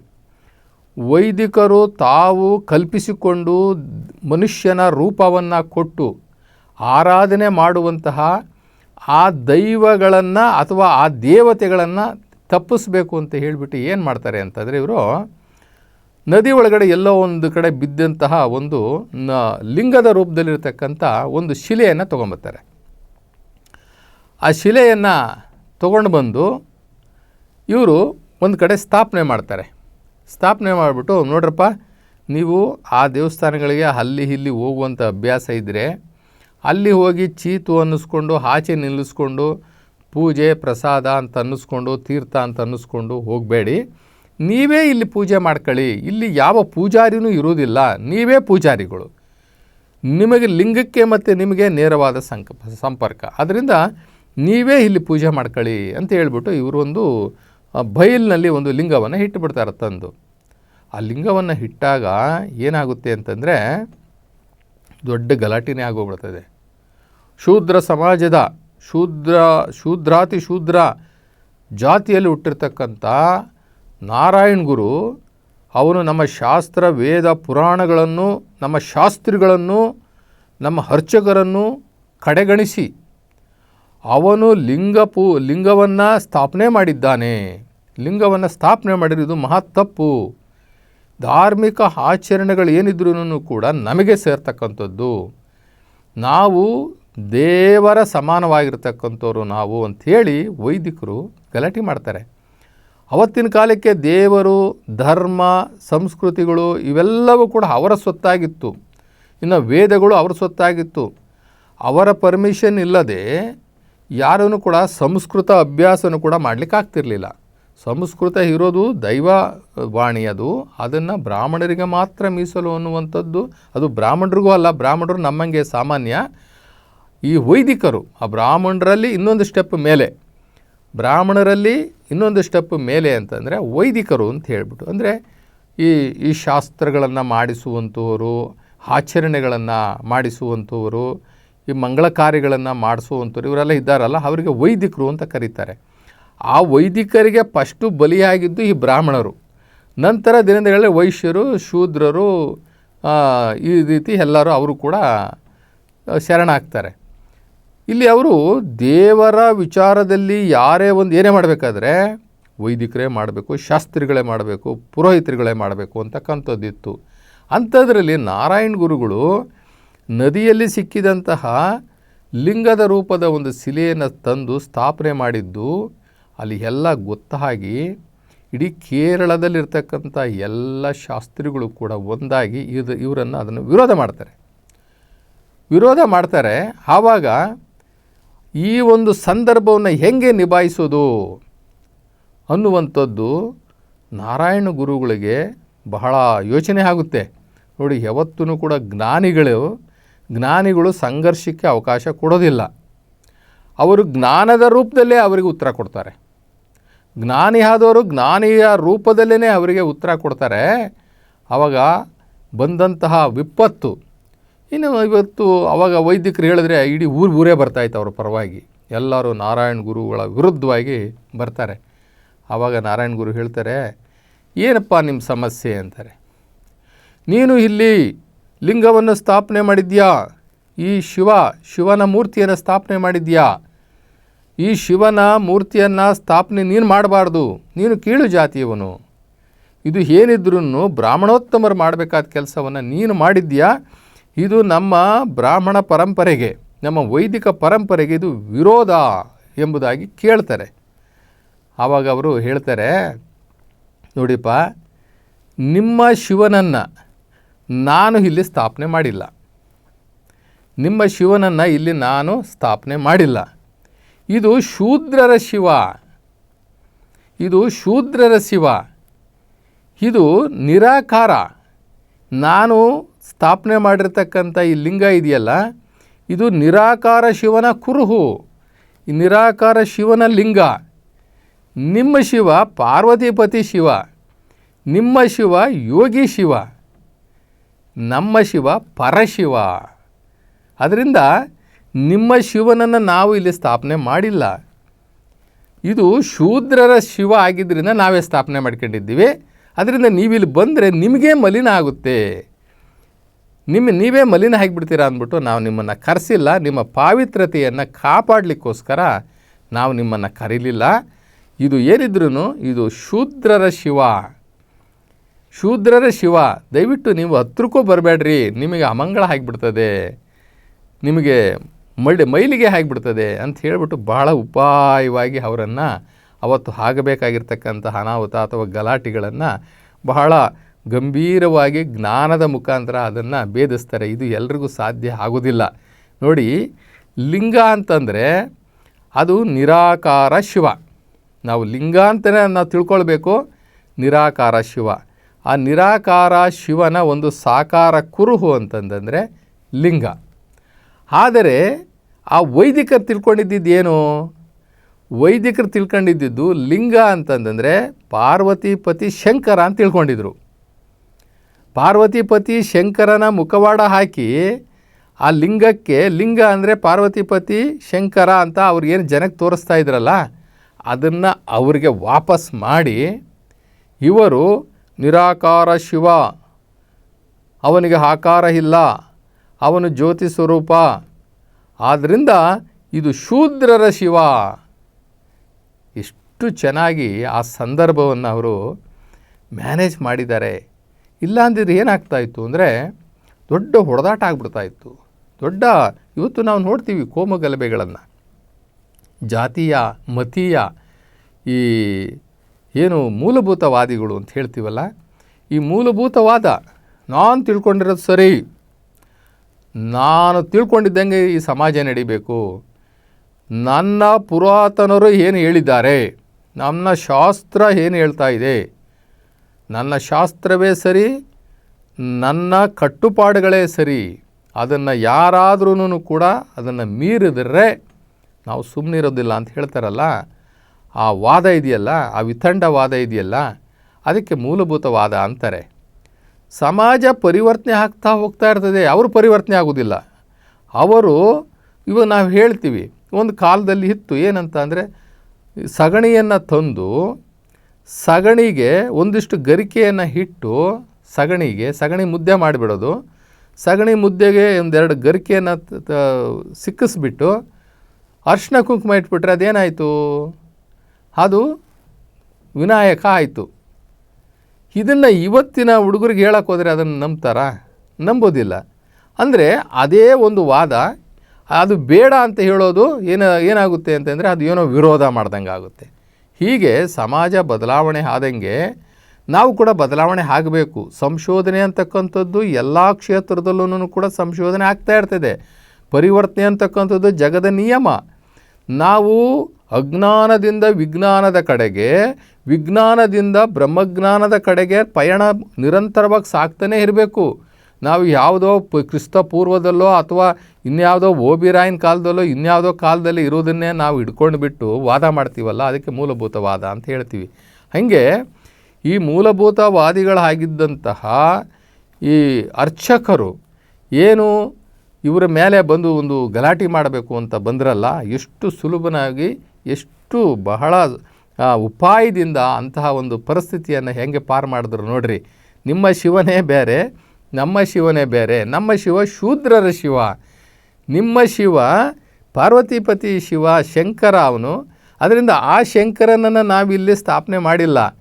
ವೈದಿಕರು ತಾವು ಕಲ್ಪಿಸಿಕೊಂಡು ಮನುಷ್ಯನ ರೂಪವನ್ನು ಕೊಟ್ಟು ಆರಾಧನೆ ಮಾಡುವಂತಹ ಆ ದೈವಗಳನ್ನು ಅಥವಾ ಆ ದೇವತೆಗಳನ್ನು ತಪ್ಪಿಸ್ಬೇಕು ಅಂತ ಹೇಳಿಬಿಟ್ಟು ಏನು ಮಾಡ್ತಾರೆ ಅಂತಂದರೆ ಇವರು ನದಿ ಒಳಗಡೆ ಎಲ್ಲೋ ಒಂದು ಕಡೆ ಬಿದ್ದಂತಹ ಒಂದು ನ ಲಿಂಗದ ರೂಪದಲ್ಲಿರ್ತಕ್ಕಂಥ ಒಂದು ಶಿಲೆಯನ್ನು ತೊಗೊಂಬರ್ತಾರೆ ಆ ಶಿಲೆಯನ್ನು ತೊಗೊಂಡು ಬಂದು ಇವರು ಒಂದು ಕಡೆ ಸ್ಥಾಪನೆ ಮಾಡ್ತಾರೆ. ಸ್ಥಾಪನೆ ಮಾಡಿಬಿಟ್ಟು ನೋಡ್ರಪ್ಪ ನೀವು ಆ ದೇವಸ್ಥಾನಗಳಿಗೆ ಅಲ್ಲಿ ಇಲ್ಲಿ ಹೋಗುವಂಥ ಅಭ್ಯಾಸ ಇದ್ದರೆ ಅಲ್ಲಿ ಹೋಗಿ ಚೀತು ಅನ್ನಿಸ್ಕೊಂಡು ಆಚೆ ನಿಲ್ಲಿಸ್ಕೊಂಡು ಪೂಜೆ ಪ್ರಸಾದ ಅಂತ ಅನ್ನಿಸ್ಕೊಂಡು ತೀರ್ಥ ಅಂತ ಅನ್ನಿಸ್ಕೊಂಡು ಹೋಗಬೇಡಿ. ನೀವೇ ಇಲ್ಲಿ ಪೂಜೆ ಮಾಡ್ಕೊಳ್ಳಿ. ಇಲ್ಲಿ ಯಾವ ಪೂಜಾರಿನೂ ಇರುವುದಿಲ್ಲ. ನೀವೇ ಪೂಜಾರಿಗಳು. ನಿಮಗೆ ಲಿಂಗಕ್ಕೆ ಮತ್ತು ನಿಮಗೆ ನೇರವಾದ ಸಂಕ ಸಂಪರ್ಕ. ಅದರಿಂದ ನೀವೇ ಇಲ್ಲಿ ಪೂಜೆ ಮಾಡ್ಕೊಳ್ಳಿ ಅಂತ ಹೇಳ್ಬಿಟ್ಟು ಇವರು ಒಂದು ಆ, ಬೈಲಿನಲ್ಲಿ ಒಂದು ಲಿಂಗವನ್ನು ಇಟ್ಟುಬಿಡ್ತಾರೆ ತಂದು. ಆ ಲಿಂಗವನ್ನು ಇಟ್ಟಾಗ ಏನಾಗುತ್ತೆ ಅಂತಂದರೆ ದೊಡ್ಡ ಗಲಾಟಿನೇ ಆಗೋಗ್ಬಿಡ್ತದೆ. ಶೂದ್ರ ಸಮಾಜದ, ಶೂದ್ರ, ಶೂದ್ರಾತಿ ಶೂದ್ರ ಜಾತಿಯಲ್ಲಿ ಹುಟ್ಟಿರ್ತಕ್ಕಂಥ ನಾರಾಯಣ್ ಗುರು ಅವನು ನಮ್ಮ ಶಾಸ್ತ್ರ, ವೇದ, ಪುರಾಣಗಳನ್ನು, ನಮ್ಮ ಶಾಸ್ತ್ರಿಗಳನ್ನು, ನಮ್ಮ ಅರ್ಚಕರನ್ನು ಕಡೆಗಣಿಸಿ ಅವನು ಲಿಂಗ ಪೂ, ಲಿಂಗವನ್ನು ಸ್ಥಾಪನೆ ಮಾಡಿದ್ದಾನೆ. ಲಿಂಗವನ್ನು ಸ್ಥಾಪನೆ ಮಾಡಿರೋದು ಮಹತ್ತಪ್ಪು ತಪ್ಪು. ಧಾರ್ಮಿಕ ಆಚರಣೆಗಳು ಏನಿದ್ರೂ ಕೂಡ ನಮಗೆ ಸೇರ್ತಕ್ಕಂಥದ್ದು. ನಾವು ದೇವರ ಸಮಾನವಾಗಿರ್ತಕ್ಕಂಥವ್ರು ನಾವು ಅಂಥೇಳಿ ವೈದಿಕರು ಗಲಾಟೆ ಮಾಡ್ತಾರೆ. ಅವತ್ತಿನ ಕಾಲಕ್ಕೆ ದೇವರು, ಧರ್ಮ, ಸಂಸ್ಕೃತಿಗಳು ಇವೆಲ್ಲವೂ ಕೂಡ ಅವರ ಸ್ವತ್ತಾಗಿತ್ತು. ಇನ್ನು ವೇದಗಳು ಅವರ ಸ್ವತ್ತಾಗಿತ್ತು. ಅವರ ಪರ್ಮಿಷನ್ ಇಲ್ಲದೆ ಯಾರೂ ಕೂಡ ಸಂಸ್ಕೃತ ಅಭ್ಯಾಸನೂ ಕೂಡ ಮಾಡಲಿಕ್ಕೆ ಆಗ್ತಿರಲಿಲ್ಲ. ಸಂಸ್ಕೃತ ಇರೋದು ದೈವ ವಾಣಿ ಅದು. ಅದನ್ನು ಬ್ರಾಹ್ಮಣರಿಗೆ ಮಾತ್ರ ಮೀಸಲು ಅನ್ನುವಂಥದ್ದು ಅದು ಬ್ರಾಹ್ಮಣರಿಗೂ ಅಲ್ಲ, ಬ್ರಾಹ್ಮಣರು ನಮ್ಮಂಗೆ ಸಾಮಾನ್ಯ. ಈ ವೈದಿಕರು, ಆ ಬ್ರಾಹ್ಮಣರಲ್ಲಿ ಇನ್ನೊಂದು ಸ್ಟೆಪ್ ಮೇಲೆ. ಬ್ರಾಹ್ಮಣರಲ್ಲಿ ಇನ್ನೊಂದು ಸ್ಟೆಪ್ ಮೇಲೆ ಅಂತಂದರೆ ವೈದಿಕರು ಅಂತ ಹೇಳ್ಬಿಟ್ಟು, ಅಂದರೆ ಈ ಈ ಶಾಸ್ತ್ರಗಳನ್ನು ಮಾಡಿಸುವಂಥವರು ಆಚರಣೆಗಳನ್ನು ಮಾಡಿಸುವಂಥವರು ಈ ಮಂಗಳ ಕಾರ್ಯಗಳನ್ನು ಮಾಡಿಸುವಂಥವ್ರು ಇವರೆಲ್ಲ ಇದ್ದಾರಲ್ಲ, ಅವರಿಗೆ ವೈದಿಕರು ಅಂತ ಕರೀತಾರೆ. ಆ ವೈದಿಕರಿಗೆ ಫಸ್ಟು ಬಲಿಯಾಗಿದ್ದು ಈ ಬ್ರಾಹ್ಮಣರು. ನಂತರ ದಿನಗಳಲ್ಲಿ ವೈಶ್ಯರು, ಶೂದ್ರರು ಈ ರೀತಿ ಎಲ್ಲರೂ ಅವರು ಕೂಡ ಶರಣಾಗ್ತಾರೆ. ಇಲ್ಲಿ ಅವರು ದೇವರ ವಿಚಾರದಲ್ಲಿ ಯಾರೇ ಒಂದು ಏನೇ ಮಾಡಬೇಕಾದ್ರೆ ವೈದಿಕರೇ ಮಾಡಬೇಕು, ಶಾಸ್ತ್ರಿಗಳೇ ಮಾಡಬೇಕು, ಪುರೋಹಿತರುಗಳೇ ಮಾಡಬೇಕು ಅಂತಕ್ಕಂಥದ್ದಿತ್ತು. ಅಂಥದ್ರಲ್ಲಿ ನಾರಾಯಣ ಗುರುಗಳು ನದಿಯಲ್ಲಿ ಸಿಕ್ಕಿದಂತಹ ಲಿಂಗದ ರೂಪದ ಒಂದು ಶಿಲೆಯನ್ನು ತಂದು ಸ್ಥಾಪನೆ ಮಾಡಿದ್ದು, ಅಲ್ಲಿ ಎಲ್ಲ ಗೊತ್ತಾಗಿ ಇಡೀ ಕೇರಳದಲ್ಲಿರ್ತಕ್ಕಂಥ ಎಲ್ಲ ಶಾಸ್ತ್ರಿಗಳು ಕೂಡ ಒಂದಾಗಿ ಇದು ಇವರನ್ನು ಅದನ್ನು ವಿರೋಧ ಮಾಡ್ತಾರೆ. ವಿರೋಧ ಮಾಡ್ತಾರೆ. ಆವಾಗ ಈ ಒಂದು ಸಂದರ್ಭವನ್ನು ಹೆಂಗೆ ನಿಭಾಯಿಸೋದು ಅನ್ನುವಂಥದ್ದು ನಾರಾಯಣ ಗುರುಗಳಿಗೆ ಬಹಳ ಯೋಚನೆ ಆಗುತ್ತೆ. ನೋಡಿ ಯಾವತ್ತೂ ಕೂಡ ಜ್ಞಾನಿಗಳು ಜ್ಞಾನಿಗಳು ಸಂಘರ್ಷಕ್ಕೆ ಅವಕಾಶ ಕೊಡೋದಿಲ್ಲ. ಅವರು ಜ್ಞಾನದ ರೂಪದಲ್ಲೇ ಅವರಿಗೆ ಉತ್ತರ ಕೊಡ್ತಾರೆ. ಜ್ಞಾನಿ ಆದವರು ಜ್ಞಾನಿಯ ರೂಪದಲ್ಲೇ ಅವರಿಗೆ ಉತ್ತರ ಕೊಡ್ತಾರೆ. ಆವಾಗ ಬಂದಂತಹ ವಿಪತ್ತು, ಇನ್ನು ಇವತ್ತು ಅವಾಗ ವೈದ್ಯಕರು ಹೇಳಿದ್ರೆ ಇಡೀ ಊರು ಊರೇ ಬರ್ತಾಯಿತ್ತು ಅವ್ರ ಪರವಾಗಿ. ಎಲ್ಲರೂ ನಾರಾಯಣ ಗುರುಗಳ ವಿರುದ್ಧವಾಗಿ ಬರ್ತಾರೆ. ಆವಾಗ ನಾರಾಯಣ ಗುರು ಹೇಳ್ತಾರೆ, ಏನಪ್ಪ ನಿಮ್ಮ ಸಮಸ್ಯೆ? ಅಂತಾರೆ. ನೀನು ಇಲ್ಲಿ ಲಿಂಗವನ್ನು ಸ್ಥಾಪನೆ ಮಾಡಿದ್ಯಾ? ಈ ಶಿವ, ಶಿವನ ಮೂರ್ತಿಯನ್ನು ಸ್ಥಾಪನೆ ಮಾಡಿದ್ಯಾ? ಈ ಶಿವನ ಮೂರ್ತಿಯನ್ನು ಸ್ಥಾಪನೆ ನೀನು ಮಾಡಬಾರ್ದು. ನೀನು ಕೀಳು ಜಾತಿಯವನು. ಇದು ಏನಿದ್ರೂ ಬ್ರಾಹ್ಮಣೋತ್ತಮರು ಮಾಡಬೇಕಾದ ಕೆಲಸವನ್ನು ನೀನು ಮಾಡಿದ್ಯಾ? ಇದು ನಮ್ಮ ಬ್ರಾಹ್ಮಣ ಪರಂಪರೆಗೆ, ನಮ್ಮ ವೈದಿಕ ಪರಂಪರೆಗೆ ಇದು ವಿರೋಧ ಎಂಬುದಾಗಿ ಕೇಳ್ತಾರೆ. ಆವಾಗ ಅವರು ಹೇಳ್ತಾರೆ, ನೋಡಿಪ್ಪ, ನಿಮ್ಮ ಶಿವನನ್ನು ನಾನು ಇಲ್ಲಿ ಸ್ಥಾಪನೆ ಮಾಡಿಲ್ಲ. ನಿಮ್ಮ ಶಿವನನ್ನು ಇಲ್ಲಿ ನಾನು ಸ್ಥಾಪನೆ ಮಾಡಿಲ್ಲ. ಇದು ಶೂದ್ರರ ಶಿವ. ಇದು ಶೂದ್ರರ ಶಿವ. ಇದು ನಿರಾಕಾರ. ನಾನು ಸ್ಥಾಪನೆ ಮಾಡಿರ್ತಕ್ಕಂಥ ಈ ಲಿಂಗ ಇದೆಯಲ್ಲ, ಇದು ನಿರಾಕಾರ ಶಿವನ ಕುರುಹು. ನಿರಾಕಾರ ಶಿವನ ಲಿಂಗ. ನಿಮ್ಮ ಶಿವ ಪಾರ್ವತಿಪತಿ ಶಿವ. ನಿಮ್ಮ ಶಿವ ಯೋಗಿ ಶಿವ. ನಮ್ಮ ಶಿವ ಪರಶಿವ. ಅದರಿಂದ ನಿಮ್ಮ ಶಿವನನ್ನು ನಾವು ಇಲ್ಲಿ ಸ್ಥಾಪನೆ ಮಾಡಿಲ್ಲ. ಇದು ಶೂದ್ರರ ಶಿವ ಆಗಿದ್ದರಿಂದ ನಾವೇ ಸ್ಥಾಪನೆ ಮಾಡ್ಕೊಂಡಿದ್ದೀವಿ. ಅದರಿಂದ ನೀವಿಲ್ಲಿ ಬಂದರೆ ನಿಮಗೆ ಮಲಿನ ಆಗುತ್ತೆ. ನಿಮ್ಮ, ನೀವೇ ಮಲಿನ ಆಗಿಬಿಡ್ತೀರಾ ಅಂದ್ಬಿಟ್ಟು ನಾವು ನಿಮ್ಮನ್ನು ಕರೆಸಿಲ್ಲ. ನಿಮ್ಮ ಪಾವಿತ್ರತೆಯನ್ನು ಕಾಪಾಡಲಿಕ್ಕೋಸ್ಕರ ನಾವು ನಿಮ್ಮನ್ನು ಕರೀಲಿಲ್ಲ. ಇದು ಏನಿದ್ರೂ ಇದು ಶೂದ್ರರ ಶಿವ. ಶೂದ್ರರ ಶಿವ, ದಯವಿಟ್ಟು ನೀವು ಹತ್ರಕ್ಕೂ ಬರಬೇಡ್ರಿ. ನಿಮಗೆ ಅಮಂಗಳ ಆಗಿಬಿಡ್ತದೆ. ನಿಮಗೆ ಮಳೆ ಮೈಲಿಗೆ ಆಗಿಬಿಡ್ತದೆ ಅಂತ ಹೇಳಿಬಿಟ್ಟು ಬಹಳ ಉಪಾಯವಾಗಿ ಅವರನ್ನು ಅವತ್ತು ಆಗಬೇಕಾಗಿರ್ತಕ್ಕಂಥ ಅನಾಹುತ ಅಥವಾ ಗಲಾಟೆಗಳನ್ನು ಬಹಳ ಗಂಭೀರವಾಗಿ ಜ್ಞಾನದ ಮುಖಾಂತರ ಅದನ್ನು ಭೇದಿಸ್ತಾರೆ. ಇದು ಎಲ್ರಿಗೂ ಸಾಧ್ಯ ಆಗೋದಿಲ್ಲ. ನೋಡಿ, ಲಿಂಗ ಅಂತಂದರೆ ಅದು ನಿರಾಕಾರ ಶಿವ. ನಾವು ಲಿಂಗ ಅಂತಲೇ ನಾವು ತಿಳ್ಕೊಳ್ಬೇಕು. ನಿರಾಕಾರ ಶಿವ. ಆ ನಿರಾಕಾರ ಶಿವನ ಒಂದು ಸಾಕಾರ ಕುರುಹು ಅಂತಂದರೆ ಲಿಂಗ. ಆದರೆ ಆ ವೈದಿಕರು ತಿಳ್ಕೊಂಡಿದ್ದಿದ್ದು ಏನು? ವೈದಿಕರು ತಿಳ್ಕೊಂಡಿದ್ದಿದ್ದು ಲಿಂಗ ಅಂತಂದರೆ ಪಾರ್ವತಿಪತಿ ಶಂಕರ ಅಂತ ತಿಳ್ಕೊಂಡಿದ್ರು. ಪಾರ್ವತಿಪತಿ ಶಂಕರನ ಮುಖವಾಡ ಹಾಕಿ ಆ ಲಿಂಗಕ್ಕೆ ಲಿಂಗ ಅಂದರೆ ಪಾರ್ವತಿಪತಿ ಶಂಕರ ಅಂತ ಅವ್ರಿಗೇನು ಜನಕ್ಕೆ ತೋರಿಸ್ತಾ ಇದ್ರಲ್ಲ, ಅದನ್ನು ಅವರಿಗೆ ವಾಪಸ್ ಮಾಡಿ ಇವರು ನಿರಾಕಾರ ಶಿವ. ಅವನಿಗೆ ಆಕಾರ ಇಲ್ಲ. ಅವನು ಜ್ಯೋತಿ ಸ್ವರೂಪ. ಆದ್ದರಿಂದ ಇದು ಶೂದ್ರರ ಶಿವ. ಎಷ್ಟು ಚೆನ್ನಾಗಿ ಆ ಸಂದರ್ಭವನ್ನು ಅವರು ಮ್ಯಾನೇಜ್ ಮಾಡಿದ್ದಾರೆ. ಇಲ್ಲಾಂದಿದ್ರೆ ಏನಾಗ್ತಾಯಿತ್ತು ಅಂದರೆ ದೊಡ್ಡ ಹೊಡೆದಾಟ ಆಗ್ಬಿಡ್ತಾ ಇತ್ತು. ದೊಡ್ಡ ಇವತ್ತು ನಾವು ನೋಡ್ತೀವಿ ಕೋಮಗಲಭೆಗಳನ್ನು. ಜಾತಿಯ, ಮತೀಯ ಈ ಏನು ಮೂಲಭೂತವಾದಿಗಳು ಅಂತ ಹೇಳ್ತೀವಲ್ಲ? ಈ ಮೂಲಭೂತವಾದ ನಾನು ತಿಳ್ಕೊಂಡಿರೋದು ಸರಿ. ನಾನು ತಿಳ್ಕೊಂಡಿದ್ದಂಗೆ ಈ ಸಮಾಜ ನಡಿಬೇಕು. ನನ್ನ ಪುರಾತನರು ಏನು ಹೇಳಿದ್ದಾರೆ? ನನ್ನ ಶಾಸ್ತ್ರ ಏನು ಹೇಳ್ತಾ ಇದೆ? ನನ್ನ ಶಾಸ್ತ್ರವೇ ಸರಿ, ನನ್ನ ಕಟ್ಟುಪಾಡುಗಳೇ ಸರಿ. ಅದನ್ನು ಯಾರಾದ್ರೂ ಕೂಡ ಅದನ್ನು ಮೀರಿದ್ರೆ ನಾವು ಸುಮ್ಮನಿರೋದಿಲ್ಲ ಅಂತ ಹೇಳ್ತಾರಲ್ಲ? ಆ ವಾದ ಇದೆಯಲ್ಲ, ಆ ವಿತಂಡ ವಾದ ಇದೆಯಲ್ಲ, ಅದಕ್ಕೆ ಮೂಲಭೂತವಾದ ಅಂತಾರೆ. ಸಮಾಜ ಪರಿವರ್ತನೆ ಆಗ್ತಾ ಹೋಗ್ತಾ ಇರ್ತದೆ, ಅವರು ಪರಿವರ್ತನೆ ಆಗೋದಿಲ್ಲ ಅವರು, ಇವಾಗ ನಾವು ಹೇಳ್ತೀವಿ, ಒಂದು ಕಾಲದಲ್ಲಿ ಇತ್ತು ಏನಂತ ಅಂದರೆ, ಸಗಣಿಯನ್ನು ತಂದು, ಸಗಣಿಗೆ ಒಂದಿಷ್ಟು ಗರಿಕೆಯನ್ನು ಇಟ್ಟು, ಸಗಣಿಗೆ, ಸಗಣಿ ಮುದ್ದೆ ಮಾಡಿಬಿಡೋದು, ಸಗಣಿ ಮುದ್ದೆಗೆ ಒಂದೆರಡು ಗರಿಕೆಯನ್ನು ಸಿಕ್ಕಿಸ್ಬಿಟ್ಟು ಅರ್ಶಿನ ಕುಂಕುಮ ಇಟ್ಬಿಟ್ರೆ ಅದೇನಾಯಿತು? ಅದು ವಿನಾಯಕ ಆಯಿತು. ಇದನ್ನು ಇವತ್ತಿನ ಹುಡುಗರಿಗೆ ಹೇಳಕ್ಕೆ ಹೋದರೆ ಅದನ್ನು ನಂಬ್ತಾರಾ? ನಂಬೋದಿಲ್ಲ. ಅಂದರೆ ಅದೇ ಒಂದು ವಾದ, ಅದು ಬೇಡ ಅಂತ ಹೇಳೋದು ಏನು, ಏನಾಗುತ್ತೆ ಅಂತಂದರೆ ಅದು ಏನೋ ವಿರೋಧ ಮಾಡ್ದಂಗೆ ಆಗುತ್ತೆ. ಹೀಗೆ ಸಮಾಜ ಬದಲಾವಣೆ ಆದಂಗೆ ನಾವು ಕೂಡ ಬದಲಾವಣೆ ಆಗಬೇಕು. ಸಂಶೋಧನೆ ಅಂತಕ್ಕಂಥದ್ದು ಎಲ್ಲ ಕ್ಷೇತ್ರದಲ್ಲೂ ಕೂಡ ಸಂಶೋಧನೆ ಆಗ್ತಾ ಇರ್ತದೆ. ಪರಿವರ್ತನೆ ಅಂತಕ್ಕಂಥದ್ದು ಜಗದ ನಿಯಮ. ನಾವು ಅಜ್ಞಾನದಿಂದ ವಿಜ್ಞಾನದ ಕಡೆಗೆ, ವಿಜ್ಞಾನದಿಂದ ಬ್ರಹ್ಮಜ್ಞಾನದ ಕಡೆಗೆ ಪಯಣ ನಿರಂತರವಾಗಿ ಸಾಕ್ತಾನೇ ಇರಬೇಕು. ನಾವು ಯಾವುದೋ ಪ ಕ್ರಿಸ್ತ ಪೂರ್ವದಲ್ಲೋ ಅಥವಾ ಇನ್ಯಾವುದೋ ಓಬಿರಾಯನ್ ಕಾಲದಲ್ಲೋ, ಇನ್ಯಾವುದೋ ಕಾಲದಲ್ಲಿ ಇರೋದನ್ನೇ ನಾವು ಹಿಡ್ಕೊಂಡು ಬಿಟ್ಟು ವಾದ ಮಾಡ್ತೀವಲ್ಲ, ಅದಕ್ಕೆ ಮೂಲಭೂತವಾದ ಅಂತ ಹೇಳ್ತೀವಿ. ಹಾಗೆ ಈ ಮೂಲಭೂತವಾದಿಗಳಾಗಿದ್ದಂತಹ ಈ ಅರ್ಚಕರು ಏನು ಇವರ ಮೇಲೆ ಬಂದು ಒಂದು ಗಲಾಟೆ ಮಾಡಬೇಕು ಅಂತ ಬಂದ್ರಲ್ಲ, ಎಷ್ಟು ಸುಲಭನಾಗಿ ಎಷ್ಟು ಬಹಳ ಉಪಾಯದಿಂದ ಅಂತಹ ಒಂದು ಪರಿಸ್ಥಿತಿಯನ್ನು ಹೆಂಗೆ ಪಾರು ಮಾಡಿದ್ರು ನೋಡ್ರಿ. ನಿಮ್ಮ ಶಿವನೇ ಬೇರೆ, ನಮ್ಮ ಶಿವನೇ ಬೇರೆ, ನಮ್ಮ ಶಿವ ಶೂದ್ರರ ಶಿವ. ನಿಮ್ಮ ಶಿವ ಪಾರ್ವತಿಪತಿ ಶಿವ ಶಂಕರ ಅವನು. ಅದರಿಂದ ಆ ಶಂಕರನನ್ನು ನಾವಿಲ್ಲಿ ಸ್ಥಾಪನೆ ಮಾಡಿಲ್ಲ.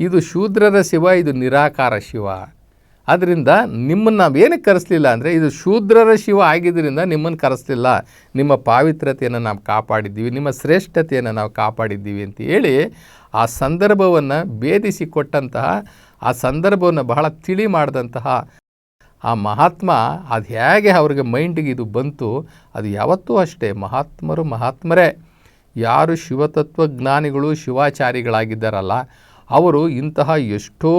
ಇದು ಶೂದ್ರರ ಶಿವ, ಇದು ನಿರಾಕಾರ ಶಿವ. ಆದ್ದರಿಂದ ನಿಮ್ಮನ್ನು ನಾವೇನಕ್ಕೆ ಕರೆಸಲಿಲ್ಲ ಅಂದರೆ ಇದು ಶೂದ್ರರ ಶಿವ ಆಗಿದ್ದರಿಂದ ನಿಮ್ಮನ್ನು ಕರೆಸಲಿಲ್ಲ. ನಿಮ್ಮ ಪಾವಿತ್ರತೆಯನ್ನು ನಾವು ಕಾಪಾಡಿದ್ದೀವಿ, ನಿಮ್ಮ ಶ್ರೇಷ್ಠತೆಯನ್ನು ನಾವು ಕಾಪಾಡಿದ್ದೀವಿ ಅಂತ ಹೇಳಿ ಆ ಸಂದರ್ಭವನ್ನು ಭೇದಿಸಿ ಕೊಟ್ಟಂತಹ, ಆ ಸಂದರ್ಭವನ್ನು ಬಹಳ ತಿಳಿ ಮಾಡಿದಂತಹ ಆ ಮಹಾತ್ಮ, ಅದು ಹೇಗೆ ಅವ್ರಿಗೆ ಮೈಂಡಿಗೆ ಇದು ಬಂತು, ಅದು ಯಾವತ್ತೂ ಅಷ್ಟೇ. ಮಹಾತ್ಮರು ಮಹಾತ್ಮರೇ. ಯಾರು ಶಿವತತ್ವಜ್ಞಾನಿಗಳು ಶಿವಾಚಾರಿಗಳಾಗಿದ್ದಾರಲ್ಲ, ಅವರು ಇಂತಹ ಎಷ್ಟೋ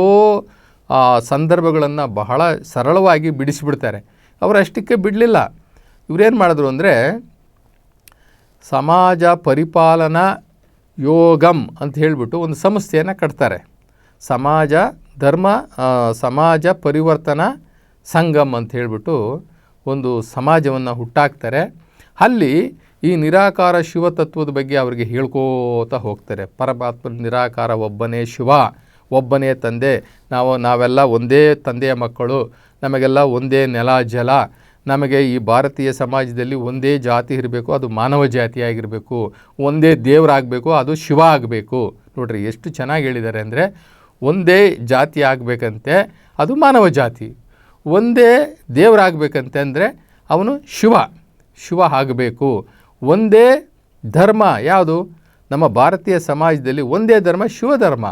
ಸಂದರ್ಭಗಳನ್ನು ಬಹಳ ಸರಳವಾಗಿ ಬಿಡಿಸಿಬಿಡ್ತಾರೆ. ಅವರು ಅಷ್ಟಕ್ಕೆ ಬಿಡಲಿಲ್ಲ. ಇವರೇನು ಮಾಡಿದ್ರು ಅಂದರೆ, ಸಮಾಜ ಪರಿಪಾಲನಾ ಯೋಗಂ ಅಂತ ಹೇಳಿಬಿಟ್ಟು ಒಂದು ಸಂಸ್ಥೆಯನ್ನು ಕಟ್ತಾರೆ. ಸಮಾಜ ಧರ್ಮ ಸಮಾಜ ಪರಿವರ್ತನಾ ಸಂಗಮ್ ಅಂತ ಹೇಳಿಬಿಟ್ಟು ಒಂದು ಸಮಾಜವನ್ನು ಹುಟ್ಟಾಕ್ತಾರೆ. ಅಲ್ಲಿ ಈ ನಿರಾಕಾರ ಶಿವತತ್ವದ ಬಗ್ಗೆ ಅವರಿಗೆ ಹೇಳ್ಕೋತಾ ಹೋಗ್ತಾರೆ. ಪರಮಾತ್ಮ ನಿರಾಕಾರ ಒಬ್ಬನೇ ಶಿವ. ಒಬ್ಬನೇ ತಂದೆ. ನಾವು, ನಾವೆಲ್ಲ ಒಂದೇ ತಂದೆಯ ಮಕ್ಕಳು. ನಮಗೆಲ್ಲ ಒಂದೇ ನೆಲ, ಜಲ. ನಮಗೆ ಈ ಭಾರತೀಯ ಸಮಾಜದಲ್ಲಿ ಒಂದೇ ಜಾತಿ ಇರಬೇಕು, ಅದು ಮಾನವ ಜಾತಿಯಾಗಿರಬೇಕು ಒಂದೇ ದೇವರಾಗಬೇಕು ಅದು ಶಿವ ಆಗಬೇಕು. ನೋಡ್ರಿ, ಎಷ್ಟು ಚೆನ್ನಾಗಿ ಹೇಳಿದ್ದಾರೆ ಅಂದರೆ, ಒಂದೇ ಜಾತಿ ಆಗಬೇಕಂತೆ, ಅದು ಮಾನವ ಜಾತಿ. ಒಂದೇ ದೇವರಾಗಬೇಕಂತೆ ಅಂದರೆ, ಅವನು ಶಿವ. ಶಿವ ಆಗಬೇಕು. ಒಂದೇ ಧರ್ಮ ಯಾವುದು? ನಮ್ಮ ಭಾರತೀಯ ಸಮಾಜದಲ್ಲಿ ಒಂದೇ ಧರ್ಮ ಶಿವಧರ್ಮ.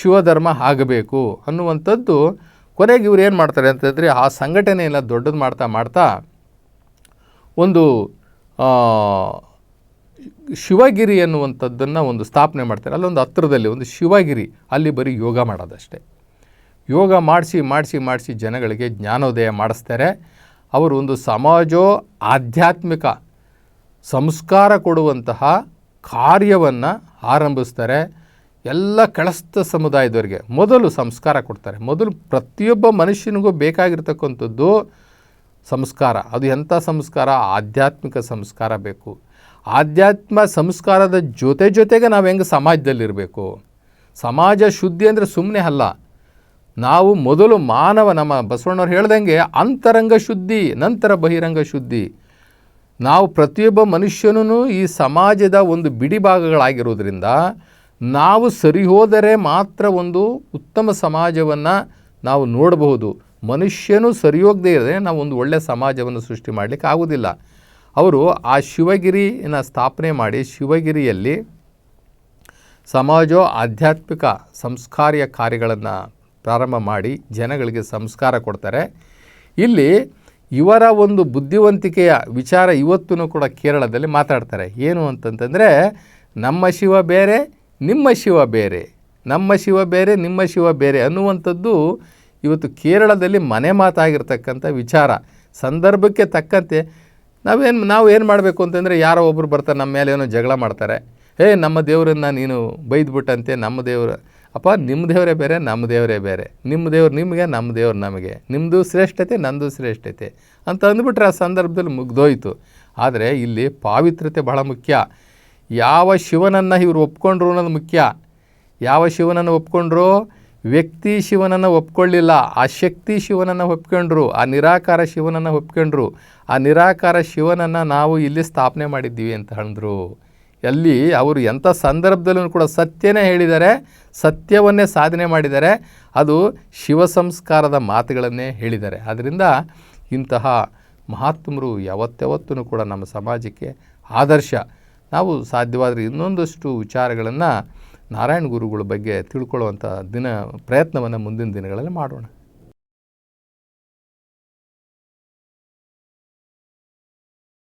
ಶಿವಧರ್ಮ ಆಗಬೇಕು ಅನ್ನುವಂಥದ್ದು ಕೊನೆಗೆ ಇವ್ರು ಏನು ಮಾಡ್ತಾರೆ ಅಂತಂದರೆ ಆ ಸಂಘಟನೆಯೆಲ್ಲ ದೊಡ್ಡದು ಮಾಡ್ತಾ ಮಾಡ್ತಾ ಒಂದು ಶಿವಗಿರಿ ಅನ್ನುವಂಥದ್ದನ್ನು ಒಂದು ಸ್ಥಾಪನೆ ಮಾಡ್ತಾರೆ. ಅಲ್ಲೊಂದು ಹತ್ತಿರದಲ್ಲಿ ಒಂದು ಶಿವಗಿರಿ, ಅಲ್ಲಿ ಬರೀ ಯೋಗ ಮಾಡೋದಷ್ಟೇ. ಯೋಗ ಮಾಡಿಸಿ ಮಾಡಿಸಿ ಮಾಡಿಸಿ ಜನಗಳಿಗೆ ಜ್ಞಾನೋದಯ ಮಾಡಿಸ್ತಾರೆ. ಅವರು ಒಂದು ಸಮಾಜೋ ಆಧ್ಯಾತ್ಮಿಕ ಸಂಸ್ಕಾರ ಕೊಡುವಂತಹ ಕಾರ್ಯವನ್ನು ಆರಂಭಿಸ್ತಾರೆ. ಎಲ್ಲ ಕಳಸ್ತ ಸಮುದಾಯದವರಿಗೆ ಮೊದಲು ಸಂಸ್ಕಾರ ಕೊಡ್ತಾರೆ. ಮೊದಲು ಪ್ರತಿಯೊಬ್ಬ ಮನುಷ್ಯನಿಗೂ ಬೇಕಾಗಿರ್ತಕ್ಕಂಥದ್ದು ಸಂಸ್ಕಾರ. ಅದು ಎಂಥ ಸಂಸ್ಕಾರ? ಆಧ್ಯಾತ್ಮಿಕ ಸಂಸ್ಕಾರ ಬೇಕು. ಆಧ್ಯಾತ್ಮ ಸಂಸ್ಕಾರದ ಜೊತೆ ಜೊತೆಗೆ ನಾವು ಹೆಂಗೆ ಸಮಾಜದಲ್ಲಿರಬೇಕು? ಸಮಾಜ ಶುದ್ಧಿ ಅಂದರೆ ಸುಮ್ಮನೆ ಅಲ್ಲ. ನಾವು ಮೊದಲು ಮಾನವ, ನಮ್ಮ ಬಸವಣ್ಣವ್ರು ಹೇಳ್ದಂಗೆ ಅಂತರಂಗ ಶುದ್ಧಿ, ನಂತರ ಬಹಿರಂಗ ಶುದ್ಧಿ. ನಾವು ಪ್ರತಿಯೊಬ್ಬ ಮನುಷ್ಯನೂ ಈ ಸಮಾಜದ ಒಂದು ಬಿಡಿ ಭಾಗಗಳಾಗಿರೋದ್ರಿಂದ ನಾವು ಸರಿ ಹೋದರೆ ಮಾತ್ರ ಒಂದು ಉತ್ತಮ ಸಮಾಜವನ್ನು ನಾವು ನೋಡಬಹುದು. ಮನುಷ್ಯನು ಸರಿಯೋಗದೇ ಇರದೆ ನಾವು ಒಂದು ಒಳ್ಳೆಯ ಸಮಾಜವನ್ನು ಸೃಷ್ಟಿ ಮಾಡಲಿಕ್ಕೆ ಆಗೋದಿಲ್ಲ ಅವರು ಆ ಶಿವಗಿರಿನ ಸ್ಥಾಪನೆ ಮಾಡಿ ಶಿವಗಿರಿಯಲ್ಲಿ ಸಮಾಜೋ ಆಧ್ಯಾತ್ಮಿಕ ಸಂಸ್ಕಾರಿಯ ಕಾರ್ಯಗಳನ್ನು ಪ್ರಾರಂಭ ಮಾಡಿ ಜನಗಳಿಗೆ ಸಂಸ್ಕಾರ ಕೊಡ್ತಾರೆ. ಇಲ್ಲಿ ಇವರ ಒಂದು ಬುದ್ಧಿವಂತಿಕೆಯ ವಿಚಾರ ಇವತ್ತೂ ಕೂಡ ಕೇರಳದಲ್ಲಿ ಮಾತಾಡ್ತಾರೆ. ಏನು ಅಂತಂತಂದರೆ, ನಮ್ಮ ಶಿವ ಬೇರೆ ನಿಮ್ಮ ಶಿವ ಬೇರೆ, ನಮ್ಮ ಶಿವ ಬೇರೆ, ನಿಮ್ಮ ಶಿವ ಬೇರೆ ಅನ್ನುವಂಥದ್ದು ಇವತ್ತು ಕೇರಳದಲ್ಲಿ ಮನೆ ಮಾತಾಗಿರ್ತಕ್ಕಂಥ ವಿಚಾರ. ಸಂದರ್ಭಕ್ಕೆ ತಕ್ಕಂತೆ ನಾವೇನು, ನಾವು ಏನು ಮಾಡಬೇಕು ಅಂತಂದರೆ ಯಾರೋ ಒಬ್ಬರು ಬರ್ತಾರೆ, ನಮ್ಮ ಮೇಲೆ ಏನೋ ಜಗಳ ಮಾಡ್ತಾರೆ. ಹೇ, ನಮ್ಮ ದೇವರನ್ನು ನೀನು ಬೈದ್ಬಿಟ್ಟಂತೆ, ನಮ್ಮ ದೇವರು, ಅಪ್ಪ, ನಿಮ್ಮ ದೇವರೇ ಬೇರೆ, ನಮ್ಮ ದೇವರೇ ಬೇರೆ. ನಿಮ್ಮ ದೇವ್ರು ನಿಮಗೆ, ನಮ್ಮ ದೇವ್ರು ನಮಗೆ. ನಿಮ್ಮದು ಶ್ರೇಷ್ಠತೆ, ನಂದು ಶ್ರೇಷ್ಠತೆ ಅಂತ ಅಂದ್ಬಿಟ್ರೆ ಆ ಸಂದರ್ಭದಲ್ಲಿ ಮುಗ್ದೋಯ್ತು. ಆದರೆ ಇಲ್ಲಿ ಪಾವಿತ್ರ್ಯತೆ ಬಹಳ ಮುಖ್ಯ. ಯಾವ ಶಿವನನ್ನು ಇವರು ಒಪ್ಕೊಂಡ್ರು ಅನ್ನೋದು ಮುಖ್ಯ. ಯಾವ ಶಿವನನ್ನು ಒಪ್ಕೊಂಡ್ರು? ವ್ಯಕ್ತಿ ಶಿವನನ್ನು ಒಪ್ಕೊಳ್ಳಿಲ್ಲ. ಆ ಶಕ್ತಿ ಶಿವನನ್ನು ಒಪ್ಕೊಂಡ್ರು. ಆ ನಿರಾಕಾರ ಶಿವನನ್ನು ಒಪ್ಕೊಂಡ್ರು. ಆ ನಿರಾಕಾರ ಶಿವನನ್ನು ನಾವು ಇಲ್ಲಿ ಸ್ಥಾಪನೆ ಮಾಡಿದ್ದೀವಿ ಅಂತ ಹೇಳಿದ್ರು ಅಲ್ಲಿ ಅವರು ಎಂಥ ಸಂದರ್ಭದಲ್ಲೂ ಕೂಡ ಸತ್ಯನೇ ಹೇಳಿದ್ದಾರೆ ಸತ್ಯವನ್ನೇ ಸಾಧನೆ ಮಾಡಿದ್ದಾರೆ ಅದು ಶಿವ ಸಂಸ್ಕಾರದ ಮಾತುಗಳನ್ನೇ ಹೇಳಿದ್ದಾರೆ ಆದ್ದರಿಂದ ಇಂತಹ ಮಹಾತ್ಮರು ಯಾವತ್ತಾವತ್ತೂ ಕೂಡ ನಮ್ಮ ಸಮಾಜಕ್ಕೆ ಆದರ್ಶ. ನಾವು ಸಾಧ್ಯವಾದರೆ ಇನ್ನೊಂದಷ್ಟು ವಿಚಾರಗಳನ್ನು ನಾರಾಯಣ ಗುರುಗಳ ಬಗ್ಗೆ ತಿಳ್ಕೊಳ್ಳುವಂಥ ದಿನ ಪ್ರಯತ್ನವನ್ನು ಮುಂದಿನ ದಿನಗಳಲ್ಲಿ ಮಾಡೋಣ.